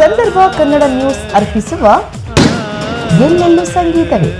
ಸಂದರ್ಭ ಕನ್ನಡ ನ್ಯೂಸ್ ಅರ್ಪಿಸುವ ಎಲ್ಲೆಲ್ಲೂ ಸಂಗೀತವೇ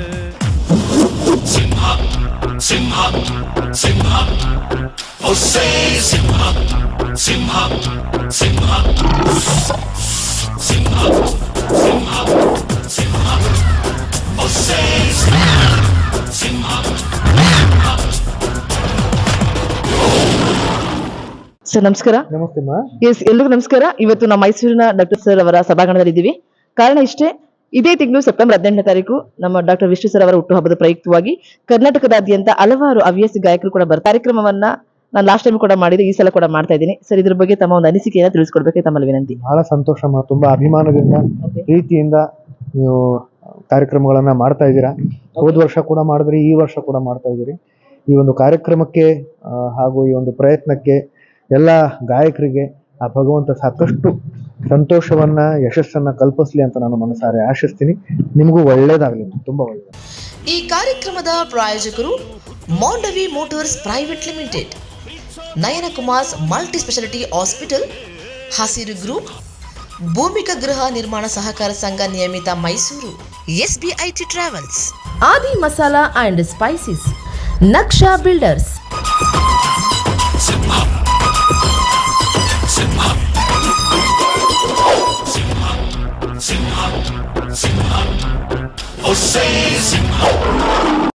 ಸರ್ ನಮಸ್ಕಾರ. ನಮಸ್ತೆ ಎಸ್ ಎಲ್ರಿಗೂ ನಮಸ್ಕಾರ. ಇವತ್ತು ನಮ್ಮ ಮೈಸೂರಿನ ಡಾಕ್ಟರ್ ಸರ್ ಅವರ ಸಭಾಂಗಣದಲ್ಲಿ ಇದ್ದೀವಿ ಕಾರಣ ಇಷ್ಟೇ ಇದೇ ತಿಂಗಳು ಸೆಪ್ಟೆಂಬರ್ ಹದಿನೆಂಟನೇ ತಾರೀಕು ನಮ್ಮ ಡಾಕ್ಟರ್ ವಿಷ್ಣು ಸರ್ ಅವರ ಹುಟ್ಟುಹಬ್ಬದ ಪ್ರಯುಕ್ತವಾಗಿ ಕರ್ನಾಟಕದಾದ್ಯಂತ ಹಲವಾರು ಹವ್ಯಾಸಿ ಗಾಯಕರು ಕೂಡ ಬರ್ ಕಾರ್ಯಕ್ರಮವನ್ನ ನಾನು ಲಾಸ್ಟ್ ಟೈಮ್ ಕೂಡ ಮಾಡಿದೆ ಈ ಸಲ ಕೂಡ ಮಾಡ್ತಾ ಇದ್ದೀನಿ. ಸರ್ ಇದ್ರ ಬಗ್ಗೆ ತಮ್ಮ ಒಂದು ಅನಿಸಿಕೆಯನ್ನು ತಿಳಿಸ್ಕೊಡ್ಬೇಕು ತಮ್ಮಲ್ಲಿ ವಿನಂತಿ. ಬಹಳ ಸಂತೋಷ ತುಂಬಾ ಅಭಿಮಾನದಿಂದ ಪ್ರೀತಿಯಿಂದ ನೀವು ಕಾರ್ಯಕ್ರಮಗಳನ್ನ ಮಾಡ್ತಾ ಇದ್ದೀರಾ. ಹೋದ ವರ್ಷ ಕೂಡ ಮಾಡಿದ್ರಿ ಈ ವರ್ಷ ಕೂಡ ಮಾಡ್ತಾ ಇದ್ದೀರಿ. ಈ ಒಂದು ಕಾರ್ಯಕ್ರಮಕ್ಕೆ ಹಾಗೂ ಈ ಒಂದು ಪ್ರಯತ್ನಕ್ಕೆ ಎಲ್ಲ ಗಾಯಕರಿಗೆ ಆ ಭಗವಂತ ಸಾಕಷ್ಟು ಸಂತೋಷವನ್ನ ಯಶಸ್ಸನ್ನ ಕಲ್ಪಿಸ್ಲಿ ಅಂತ ನಾನು ಮನಸಾರೆ ಆಶಿಸ್ತೀನಿ. ನಿಮಗೂ ಒಳ್ಳೇದಾಗಲಿ ತುಂಬಾ ಒಳ್ಳೇದು ಈ ಕಾರ್ಯಕ್ರಮದ ಪ್ರಾಯೋಜಕರು Mandavi motors private limited Nayana Kumars multi specialty hospital Hasiru group Bhumika ಗೃಹ ನಿರ್ಮಾಣ ಸಹಕಾರ ಸಂಘ ನಿಯಮಿತ Mysuru S B I T travels. Aadi masala and spices Naksha builders Oh, say,